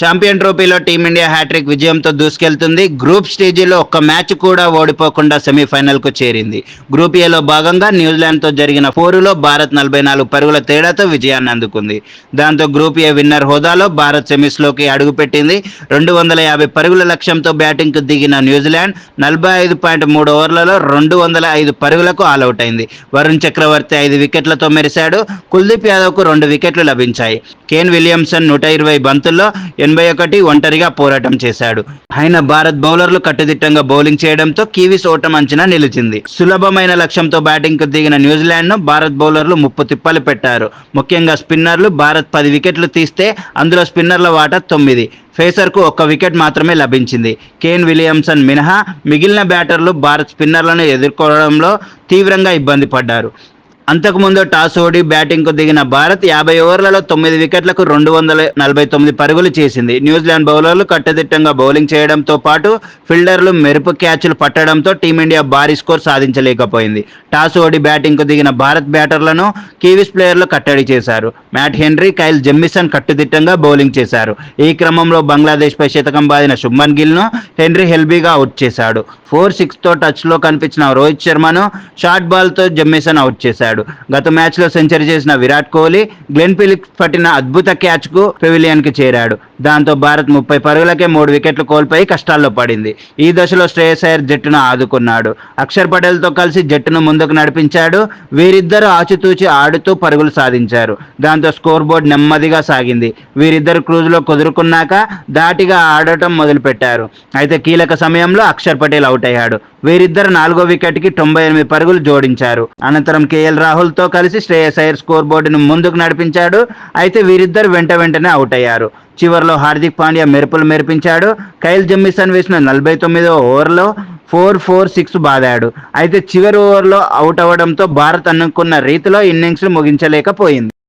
Champion ట్రోఫీలో team India hat trick విజయంతో దూసుకెళ్తుంది. Group స్టేజీలో ఒక్క మ్యాచ్ కూడా ఓడిపోకుండా సెమీఫైనల్కు చేరింది. గ్రూప్ ఏలో భాగంగా న్యూజిలాండ్తో జరిగిన ఫోరులో భారత్ నలభై నాలుగు పరుగుల తేడాతో విజయాన్ని అందుకుంది. దాంతో గ్రూప్ ఏ విన్నర్ హోదాలో భారత్ సెమీస్లోకి అడుగుపెట్టింది. రెండు వందల యాభై పరుగుల లక్ష్యంతో బ్యాటింగ్కు దిగిన న్యూజిలాండ్ నలభై ఐదు పాయింట్ మూడు ఓవర్లలో రెండు వందల ఐదు పరుగులకు ఆల్అవుట్ అయింది. వరుణ్ చక్రవర్తి ఐదు వికెట్లతో మెరిశాడు. కుల్దీప్ యాదవ్కు రెండు వికెట్లు లభించాయి. కేన్ విలియమ్సన్ నూట ఇరవై బంతుల్లో ఎనభై ఒకటి ఒంటరిగా పోరాటం చేశాడు. ఆయన భారత్ బౌలర్లు కట్టుదిట్టంగా బౌలింగ్ చేయడంతో కీవీస్ ఓటం అంచనా నిలిచింది. సులభమైన లక్ష్యంతో బ్యాటింగ్కు దిగిన న్యూజిలాండ్ను భారత్ బౌలర్లు ముప్పు తిప్పలు పెట్టారు. ముఖ్యంగా స్పిన్నర్లు భారత్ పది వికెట్లు తీస్తే అందులో స్పిన్నర్ల వాటా తొమ్మిది. ఫేసర్కు ఒక్క వికెట్ మాత్రమే లభించింది. కేన్ విలియమ్సన్ మినహా మిగిలిన బ్యాటర్లు భారత్ స్పిన్నర్లను ఎదుర్కోవడంలో తీవ్రంగా ఇబ్బంది పడ్డారు. అంతకుముందు టాస్ ఓడి బ్యాటింగ్కు దిగిన భారత్ యాభై ఓవర్లలో తొమ్మిది వికెట్లకు రెండు వందల నలభై తొమ్మిది పరుగులు చేసింది. న్యూజిలాండ్ బౌలర్లు కట్టుదిట్టంగా బౌలింగ్ చేయడంతో పాటు ఫీల్డర్లు మెరుపు క్యాచ్లు పట్టడంతో టీమిండియా భారీ స్కోర్ సాధించలేకపోయింది. టాస్ ఓడి బ్యాటింగ్కు దిగిన భారత్ బ్యాటర్లను కీవీస్ ప్లేయర్లు కట్టడి చేశారు. మ్యాట్ హెన్రీ కైల్ జెమ్మిసన్ కట్టుదిట్టంగా బౌలింగ్ చేశారు. ఈ క్రమంలో బంగ్లాదేశ్పై శతకం బాదిన శుభ్మన్ గిల్ను హెన్రీ హెల్బీగా అవుట్ చేశాడు. ఫోర్ సిక్స్తో టచ్లో కనిపించిన రోహిత్ శర్మను షార్ట్ బాల్తో జమ్మేసన్ అవుట్ చేశాడు. గత మ్యాచ్లో సెంచరీ చేసిన విరాట్ కోహ్లీ గ్లెన్ ఫిలిప్స్ పట్టిన అద్భుత క్యాచ్కు పెవిలియన్కి చేరాడు. దాంతో భారత్ ముప్పై పరుగులకే మూడు వికెట్లు కోల్పోయి కష్టాల్లో పడింది. ఈ దశలో శ్రేయస్ అయ్యర్ జట్టును ఆదుకున్నాడు. అక్షర్ పటేల్తో కలిసి జట్టును ముందుకు నడిపించాడు. వీరిద్దరూ ఆచితూచి ఆడుతూ పరుగులు సాధించారు. దాంతో స్కోర్ బోర్డ్ నెమ్మదిగా సాగింది. వీరిద్దరు క్రూజ్లో కుదురుకున్నాక దాటిగా ఆడటం మొదలుపెట్టారు. అయితే కీలక సమయంలో అక్షర్ పటేల్ అవుట్ అయ్యాడు వీరిద్దరు నాలుగో వికెట్కి తొంభై ఎనిమిది పరుగులు జోడించారు. అనంతరం కేఎల్ రాహుల్తో కలిసి శ్రేయస్ అయ్యర్ స్కోర్ బోర్డును ముందుకు నడిపించాడు. అయితే వీరిద్దరు వెంట వెంటనే అవుట్ అయ్యారు చివరిలో హార్దిక్ పాండ్యా మెరుపులు మెరిపించాడు. కైల్ జమ్మిసన్ వేసిన నలభై తొమ్మిదో ఓవర్లో ఫోర్ ఫోర్ సిక్స్ బాదాడు. అయితే చివరి ఓవర్లో అవుట్ అవ్వడంతో భారత్ అనుకున్న రీతిలో ఇన్నింగ్స్ ముగించలేకపోయింది.